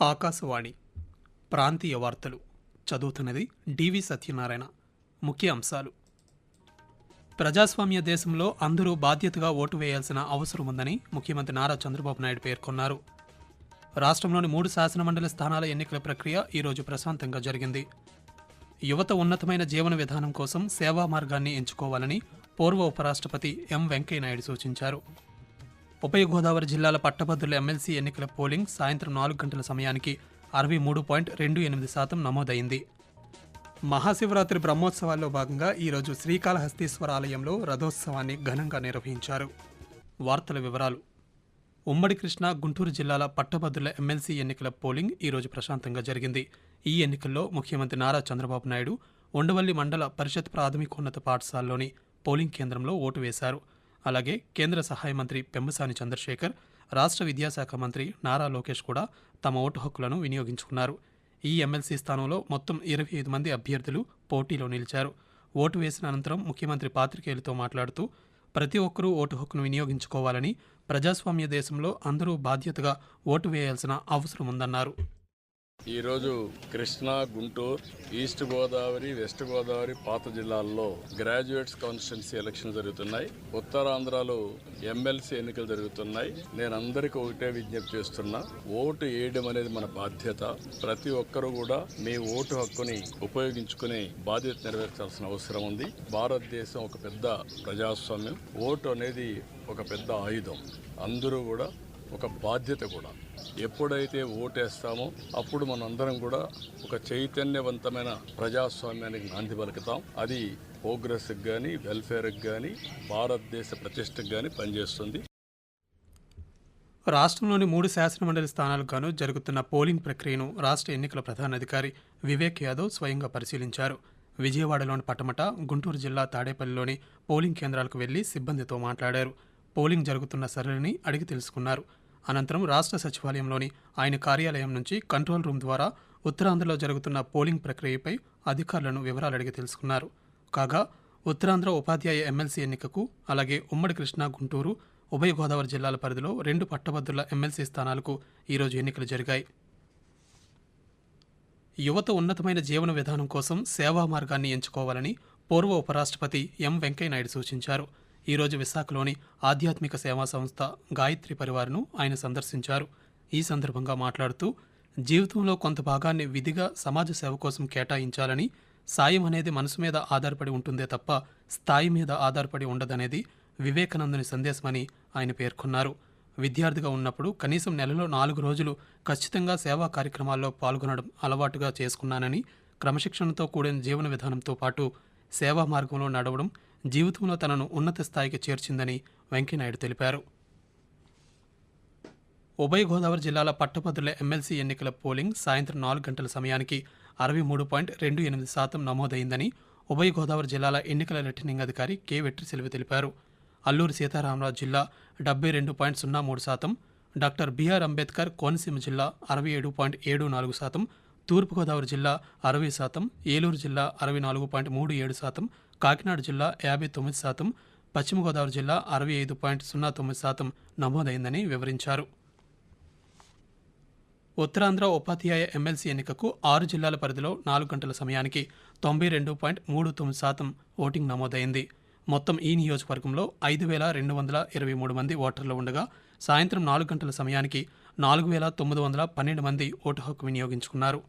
ఆకాశవాణి ప్రాంతీయ వార్తలు చదువుతున్నది డివి సత్యనారాయణ. ముఖ్య అంశాలు. ప్రజాస్వామ్య దేశంలో అందరూ బాధ్యతగా ఓటు వేయాల్సిన అవసరం ఉందని ముఖ్యమంత్రి నారా చంద్రబాబు నాయుడు పేర్కొన్నారు. రాష్ట్రంలోని మూడు శాసనమండలి స్థానాల ఎన్నికల ప్రక్రియ ఈరోజు ప్రశాంతంగా జరిగింది. యువత ఉన్నతమైన జీవన విధానం కోసం సేవా మార్గాన్ని ఎంచుకోవాలని పూర్వ ఉపరాష్ట్రపతి ఎం వెంకయ్యనాయుడు సూచించారు. ఉభయ గోదావరి జిల్లాల పట్టభద్రుల ఎమ్మెల్సీ ఎన్నికల పోలింగ్ సాయంత్రం నాలుగు గంటల సమయానికి అరవై మూడు పాయింట్ రెండు ఎనిమిది శాతం నమోదైంది. మహాశివరాత్రి బ్రహ్మోత్సవాల్లో భాగంగా ఈరోజు శ్రీకాళహస్తీశ్వర ఆలయంలో రథోత్సవాన్ని ఘనంగా నిర్వహించారు. వార్తల వివరాలు. ఉమ్మడి కృష్ణ గుంటూరు జిల్లాల పట్టభద్రుల ఎమ్మెల్సీ ఎన్నికల పోలింగ్ ఈరోజు ప్రశాంతంగా జరిగింది. ఈ ఎన్నికల్లో ముఖ్యమంత్రి నారా చంద్రబాబు నాయుడు ఉండవల్లి మండల పరిషత్ ప్రాథమికోన్నత పాఠశాలలోని పోలింగ్ కేంద్రంలో ఓటు వేశారు. అలాగే కేంద్ర సహాయ మంత్రి పెంబసాని చంద్రశేఖర్ రాష్ట్ర విద్యాశాఖ మంత్రి నారా లోకేష్ కూడా తమ ఓటు హక్కులను వినియోగించుకున్నారు. ఈ ఎమ్మెల్సీ స్థానంలో మొత్తం ఇరవై ఐదు మంది అభ్యర్థులు పోటీలో నిలిచారు. ఓటు వేసిన అనంతరం ముఖ్యమంత్రి పాత్రికేయులతో మాట్లాడుతూ ప్రతి ఒక్కరూ ఓటు హక్కును వినియోగించుకోవాలని ప్రజాస్వామ్య దేశంలో అందరూ బాధ్యతగా ఓటు వేయాల్సిన అవసరం ఉందన్నారు. ఈరోజు కృష్ణా గుంటూరు ఈస్ట్ గోదావరి వెస్ట్ గోదావరి పాత జిల్లాల్లో గ్రాడ్యుయేట్స్ కాన్స్టిట్యున్సీ ఎలక్షన్ జరుగుతున్నాయి. ఉత్తరాంధ్రలో ఎమ్మెల్సీ ఎన్నికలు జరుగుతున్నాయి. నేను అందరికీ ఒకటే విజ్ఞప్తి చేస్తున్నా ఓటు వేయడం అనేది మన బాధ్యత. ప్రతి ఒక్కరూ కూడా మీ ఓటు హక్కుని ఉపయోగించుకునే బాధ్యత నెరవేర్చాల్సిన అవసరం ఉంది. భారతదేశం ఒక పెద్ద ప్రజాస్వామ్యం. ఓటు అనేది ఒక పెద్ద ఆయుధం. అందరూ కూడా ఒక బాధ్యత కూడా. ఎప్పుడైతే ఓటేస్తామో అప్పుడు మనందరం కూడా ఒక చైతన్యవంతమైన ప్రజాస్వామ్యానికి నాంది పలుకుతాం. అది ప్రోగ్రెస్కి కానీ వెల్ఫేర్కి కానీ భారతదేశ ప్రతిష్టకు కానీ పనిచేస్తుంది. రాష్ట్రంలోని మూడు శాసనమండలి స్థానాలకు గాను జరుగుతున్న పోలింగ్ ప్రక్రియను రాష్ట్ర ఎన్నికల ప్రధానాధికారి వివేక్ యాదవ్ స్వయంగా పరిశీలించారు. విజయవాడలోని పటమట గుంటూరు జిల్లా తాడేపల్లిలోని పోలింగ్ కేంద్రాలకు వెళ్ళి సిబ్బందితో మాట్లాడారు. పోలింగ్ జరుగుతున్న సరళిని అడిగి తెలుసుకున్నారు. అనంతరం రాష్ట్ర సచివాలయంలోని ఆయన కార్యాలయం నుంచి కంట్రోల్ రూమ్ ద్వారా ఉత్తరాంధ్రలో జరుగుతున్న పోలింగ్ ప్రక్రియపై అధికారులను వివరాలు అడిగి తెలుసుకున్నారు. కాగా ఉత్తరాంధ్ర ఉపాధ్యాయ ఎమ్మెల్సీ ఎన్నికకు అలాగే ఉమ్మడి కృష్ణా గుంటూరు ఉభయ గోదావరి జిల్లాల పరిధిలో రెండు పట్టభద్రుల ఎమ్మెల్సీ స్థానాలకు ఈరోజు ఎన్నికలు జరిగాయి. యువత ఉన్నతమైన జీవన విధానం కోసం సేవా మార్గాన్ని ఎంచుకోవాలని పూర్వ ఉపరాష్ట్రపతి ఎం వెంకయ్యనాయుడు సూచించారు. ఈరోజు విశాఖలోని ఆధ్యాత్మిక సేవా సంస్థ గాయత్రి పరివార్ను ఆయన సందర్శించారు. ఈ సందర్భంగా మాట్లాడుతూ జీవితంలో కొంత భాగాన్ని విధిగా సమాజ సేవ కోసం కేటాయించాలని సాయం అనేది మనసు మీద ఆధారపడి ఉంటుందే తప్ప స్థాయి మీద ఆధారపడి ఉండదనేది వివేకానందుని సందేశమని ఆయన పేర్కొన్నారు. విద్యార్థిగా ఉన్నప్పుడు కనీసం నెలలో నాలుగు రోజులు ఖచ్చితంగా సేవా కార్యక్రమాల్లో పాల్గొనడం అలవాటుగా చేసుకున్నానని క్రమశిక్షణతో కూడిన జీవన విధానంతో పాటు సేవా మార్గంలో నడవడం జీవితంలో తనను ఉన్నత స్థాయికి చేర్చిందని వెంకయ్యనాయుడు తెలిపారు. ఉభయ గోదావరి జిల్లాల పట్టభద్రుల ఎమ్మెల్సీ ఎన్నికల పోలింగ్ సాయంత్రం నాలుగు గంటల సమయానికి అరవై మూడు పాయింట్ రెండు ఎనిమిది శాతం నమోదైందని ఉభయ గోదావరి జిల్లాల ఎన్నికల రిటర్నింగ్ అధికారి కె. వెట్రిసెల్వి తెలిపారు. అల్లూరు సీతారామరాజు జిల్లా డెబ్బై రెండు పాయింట్ సున్నా మూడు శాతం డాక్టర్ బిఆర్ అంబేద్కర్ కోనసీమ జిల్లా అరవై ఏడు పాయింట్ ఏడు నాలుగు శాతం తూర్పుగోదావరి జిల్లా అరవై శాతం ఏలూరు జిల్లా అరవై నాలుగు పాయింట్ మూడు ఏడు శాతం కాకినాడ జిల్లా యాభై తొమ్మిది శాతం పశ్చిమ గోదావరి జిల్లా అరవై ఐదు పాయింట్ సున్నా తొమ్మిది శాతం నమోదైందని వివరించారు. ఉత్తరాంధ్ర ఉపాధ్యాయ ఎమ్మెల్సీ ఎన్నికకు ఆరు జిల్లాల పరిధిలో నాలుగు గంటల సమయానికి తొంభై రెండు పాయింట్ మూడు తొమ్మిది శాతం ఓటింగ్ నమోదైంది. మొత్తం ఈ నియోజకవర్గంలో ఐదు వేల రెండు వందల ఇరవై మూడు మంది ఓటర్లు ఉండగా సాయంత్రం నాలుగు గంటల సమయానికి నాలుగు వేల తొమ్మిది వందల పన్నెండు మంది ఓటు హక్కు వినియోగించుకున్నారు.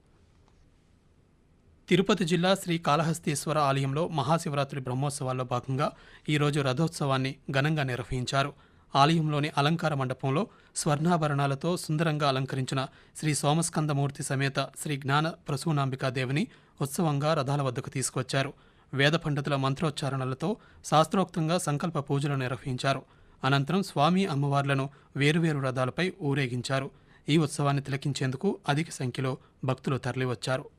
తిరుపతి జిల్లా శ్రీ కాళహస్తీశ్వర ఆలయంలో మహాశివరాత్రి బ్రహ్మోత్సవాల్లో భాగంగా ఈరోజు రథోత్సవాన్ని ఘనంగా నిర్వహించారు. ఆలయంలోని అలంకార మండపంలో స్వర్ణాభరణాలతో సుందరంగా అలంకరించిన శ్రీ సోమస్కందమూర్తి సమేత శ్రీ జ్ఞాన ప్రసూనాంబికాదేవిని ఉత్సవంగా రథాల వద్దకు తీసుకొచ్చారు. వేద పండితుల మంత్రోచ్చారణలతో శాస్త్రోక్తంగా సంకల్ప పూజలు నిర్వహించారు. అనంతరం స్వామి అమ్మవార్లను వేరువేరు రథాలపై ఊరేగించారు. ఈ ఉత్సవాన్ని తిలకించేందుకు అధిక సంఖ్యలో భక్తులు తరలివచ్చారు.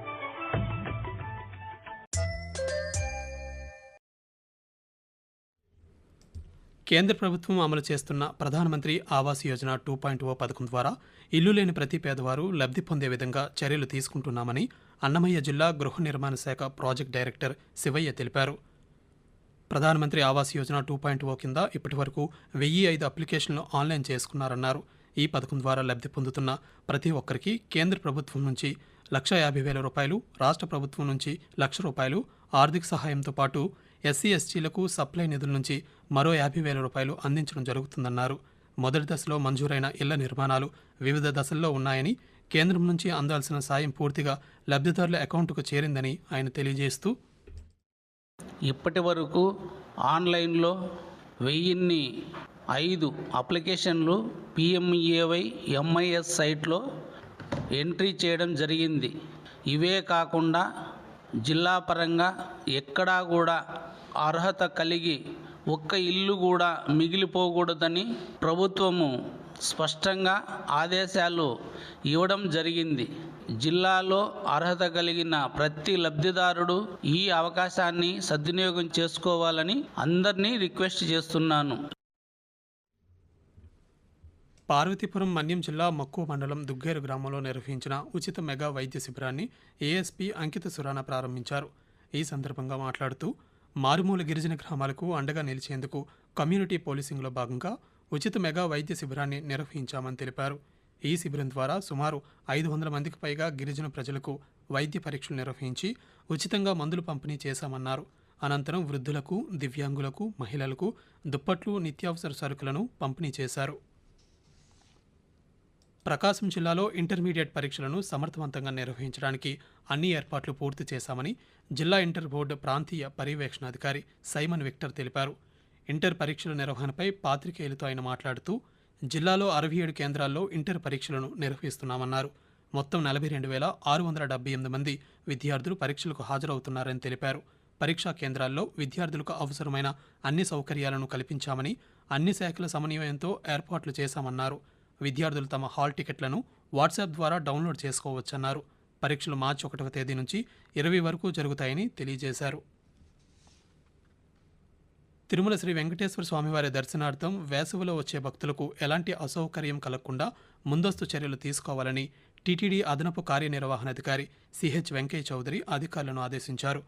కేంద్ర ప్రభుత్వం అమలు చేస్తున్న ప్రధానమంత్రి Awas Yojana two point O పథకం ద్వారా ఇల్లు లేని ప్రతి పేదవారు లబ్ధి పొందే విధంగా చర్యలు తీసుకుంటున్నామని అన్నమయ్య జిల్లా గృహ నిర్మాణ శాఖ ప్రాజెక్ట్ డైరెక్టర్ శివయ్య తెలిపారు. ప్రధానమంత్రి Awas Yojana two point O కింద ఇప్పటివరకు వెయ్యి ఐదు అప్లికేషన్లు ఆన్లైన్ చేసుకున్నారన్నారు. ఈ పథకం ద్వారా లబ్ధి పొందుతున్న ప్రతి ఒక్కరికి కేంద్ర ప్రభుత్వం నుంచి లక్ష యాభై వేల రూపాయలు రాష్ట్ర ప్రభుత్వం నుంచి లక్ష రూపాయలు ఆర్థిక సహాయంతో పాటు ఎస్సీ ఎస్టీలకు సప్లై నిధుల నుంచి మరో యాభై వేల రూపాయలు అందించడం జరుగుతుందన్నారు. మొదటి దశలో మంజూరైన ఇళ్ళ నిర్మాణాలు వివిధ దశల్లో ఉన్నాయని కేంద్రం నుంచి అందాల్సిన సాయం పూర్తిగా లబ్ధిదారుల అకౌంటుకు చేరిందని ఆయన తెలియజేస్తూ ఇప్పటి వరకు ఆన్లైన్లో వెయ్యిన్ని ఐదు అప్లికేషన్లు పిఎంఏవై ఎంఐఎస్ సైట్లో ఎంట్రీ చేయడం జరిగింది. ఇవే కాకుండా జిల్లా పరంగా ఎక్కడా కూడా అర్హత కలిగి ఒక్క ఇల్లు కూడా మిగిలిపోకూడదని ప్రభుత్వము స్పష్టంగా ఆదేశాలు ఇవ్వడం జరిగింది. జిల్లాలో అర్హత కలిగిన ప్రతి లబ్ధిదారుడు ఈ అవకాశాన్ని సద్వినియోగం చేసుకోవాలని అందరినీ రిక్వెస్ట్ చేస్తున్నాను. పార్వతీపురం మన్యం జిల్లా మక్కువ మండలం దుగ్గేరు గ్రామంలో నిర్వహించిన ఉచిత మెగా వైద్య శిబిరాన్ని ఏఎస్పీ అంకిత సురాన ప్రారంభించారు. ఈ సందర్భంగా మాట్లాడుతూ మారుమూల గిరిజన గ్రామాలకు అండగా నిలిచేందుకు కమ్యూనిటీ పోలీసింగ్లో భాగంగా ఉచిత మెగా వైద్య శిబిరాన్ని నిర్వహించామని తెలిపారు. ఈ శిబిరం ద్వారా సుమారు ఐదు వందల మందికి పైగా గిరిజన ప్రజలకు వైద్య పరీక్షలు నిర్వహించి ఉచితంగా మందులు పంపిణీ చేశామన్నారు. అనంతరం వృద్ధులకు దివ్యాంగులకు మహిళలకు దుప్పట్లు నిత్యావసర సరుకులను పంపిణీ చేశారు. ప్రకాశం జిల్లాలో ఇంటర్మీడియట్ పరీక్షలను సమర్థవంతంగా నిర్వహించడానికి అన్ని ఏర్పాట్లు పూర్తి చేశామని జిల్లా ఇంటర్ బోర్డు ప్రాంతీయ పర్యవేక్షణాధికారి సైమన్ విక్టర్ తెలిపారు. ఇంటర్ పరీక్షల నిర్వహణపై పాత్రికేయులతో ఆయన మాట్లాడుతూ జిల్లాలో అరవై ఏడు కేంద్రాల్లో ఇంటర్ పరీక్షలను నిర్వహిస్తున్నామన్నారు. మొత్తం నలభై రెండు వేల ఆరు వందల డెబ్బై ఎనిమిది మంది విద్యార్థులు పరీక్షలకు హాజరవుతున్నారని తెలిపారు. పరీక్షా కేంద్రాల్లో విద్యార్థులకు అవసరమైన అన్ని సౌకర్యాలను కల్పించామని అన్ని శాఖల సమన్వయంతో ఏర్పాట్లు చేశామన్నారు. విద్యార్థులు తమ హాల్ టికెట్లను వాట్సాప్ ద్వారా డౌన్లోడ్ చేసుకోవచ్చన్నారు. పరీక్షలు మార్చి ఒకటవ తేదీ నుంచి ఇరవై వరకు జరుగుతాయని తెలియజేశారు. తిరుమల శ్రీ వెంకటేశ్వర స్వామివారి దర్శనార్థం వేసవిలో వచ్చే భక్తులకు ఎలాంటి అసౌకర్యం కలగకుండా ముందస్తు చర్యలు తీసుకోవాలని టీటీడీ అదనపు కార్యనిర్వహణాధికారి సిహెచ్ వెంకయ్య చౌదరి అధికారులను ఆదేశించారు.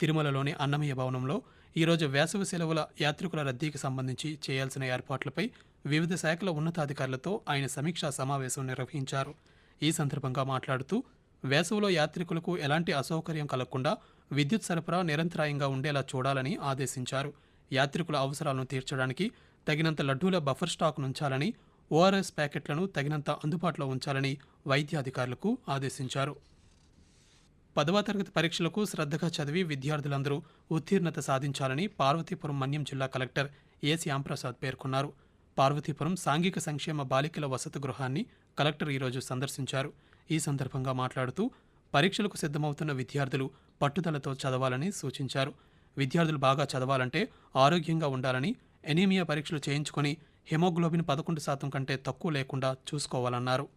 తిరుమలలోని అన్నమయ్య భవనంలో ఈరోజు వేసవి సెలవుల యాత్రికుల రద్దీకి సంబంధించి చేయాల్సిన ఏర్పాట్లపై వివిధ శాఖల ఉన్నతాధికారులతో ఆయన సమీక్షా సమావేశం నిర్వహించారు. ఈ సందర్భంగా మాట్లాడుతూ వేసవిలో యాత్రికులకు ఎలాంటి అసౌకర్యం కలగకుండా విద్యుత్ సరఫరా నిరంతరాయంగా ఉండేలా చూడాలని ఆదేశించారు. యాత్రికుల అవసరాలను తీర్చడానికి తగినంత లడ్డూల బఫర్ స్టాక్ ఉంచాలని ఓఆర్ఎస్ ప్యాకెట్లను తగినంత అందుబాటులో ఉంచాలని వైద్యాధికారులకు ఆదేశించారు. పదవ తరగతి పరీక్షలకు శ్రద్ధగా చదివి విద్యార్థులందరూ ఉత్తీర్ణత సాధించాలని పార్వతీపురం మన్యం జిల్లా కలెక్టర్ ఏ శ్యాంప్రసాద్ పేర్కొన్నారు. పార్వతీపురం సాంఘిక సంక్షేమ బాలికల వసతి గృహాన్ని కలెక్టర్ ఈరోజు సందర్శించారు. ఈ సందర్భంగా మాట్లాడుతూ పరీక్షలకు సిద్ధమవుతున్న విద్యార్థులు పట్టుదలతో చదవాలని సూచించారు. విద్యార్థులు బాగా చదవాలంటే ఆరోగ్యంగా ఉండాలని ఎనీమియా పరీక్షలు చేయించుకొని హెమోగ్లోబిన్ పదకొండు శాతం కంటే తక్కువ లేకుండా చూసుకోవాలన్నారు.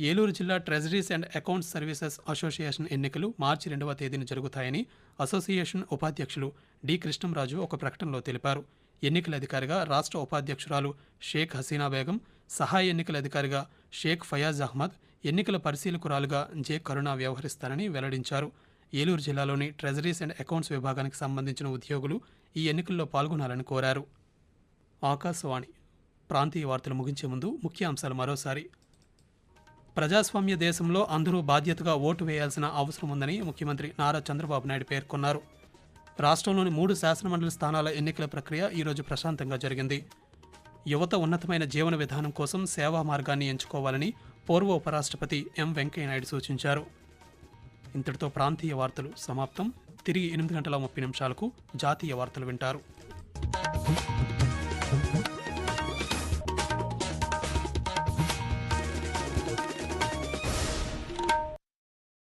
ఏలూరు జిల్లా treasuries and accounts services association ఎన్నికలు మార్చి రెండవ తేదీన జరుగుతాయని అసోసియేషన్ ఉపాధ్యక్షులు డి. కృష్ణంరాజు ఒక ప్రకటనలో తెలిపారు. ఎన్నికల అధికారిగా రాష్ట్ర ఉపాధ్యక్షురాలు షేక్ హసీనా బేగం సహాయ ఎన్నికల అధికారిగా షేక్ ఫయాజ్ అహ్మద్ ఎన్నికల పరిశీలకురాలుగా జె కరుణ వ్యవహరిస్తారని వెల్లడించారు. ఏలూరు జిల్లాలోని ట్రెజరీస్ అండ్ అకౌంట్స్ విభాగానికి సంబంధించిన ఉద్యోగులు ఈ ఎన్నికల్లో పాల్గొనాలని కోరారు. ఆకాశవాణి ప్రాంతీయ వార్తలు ముగించే ముందు ముఖ్య అంశాలు మరోసారి. ప్రజాస్వామ్య దేశంలో అందరూ బాధ్యతగా ఓటు వేయాల్సిన అవసరం ఉందని ముఖ్యమంత్రి నారా చంద్రబాబు నాయుడు పేర్కొన్నారు. రాష్ట్రంలోని మూడు శాసనమండలి స్థానాల ఎన్నికల ప్రక్రియ ఈరోజు ప్రశాంతంగా జరిగింది. యువత ఉన్నతమైన జీవన విధానం కోసం సేవా మార్గాన్ని ఎంచుకోవాలని పూర్వ ఉపరాష్ట్రపతి ఎం వెంకయ్యనాయుడు సూచించారు. ఇంతటితో ప్రాంతీయ వార్తలు సమాప్తం. తిరిగి ఎనిమిది గంటల ముప్పై నిమిషాలకు జాతీయ వార్తలు వింటారు.